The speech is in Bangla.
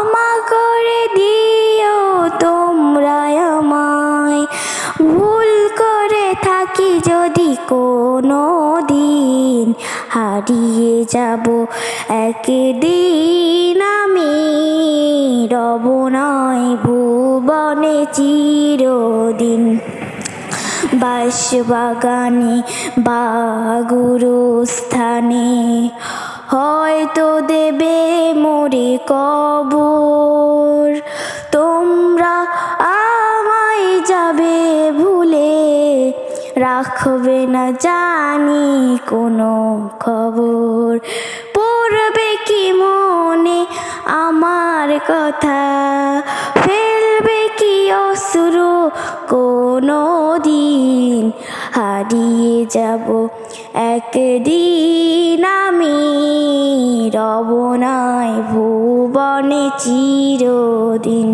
ক্ষমা করে দিও তোমরা আমায়। ভুল করে থাকি যদি কোনো দিন, হারিয়ে যাব একদিন আমি। রব নয় ভুবনে চিরদিন। বাঁশবাগানে বা গুরুস্থানে হয়তো দেবে কবর। তোমরা আমায় যাবে ভুলে। রাখবে না জানি কোনো খবর। পড়বে কি মনে আমার কথা? ফেলবে কি অশ্রু কোনো দিন? হারিয়ে যাব একদিন আমি, রব নাই ভুবনে চিরদিন।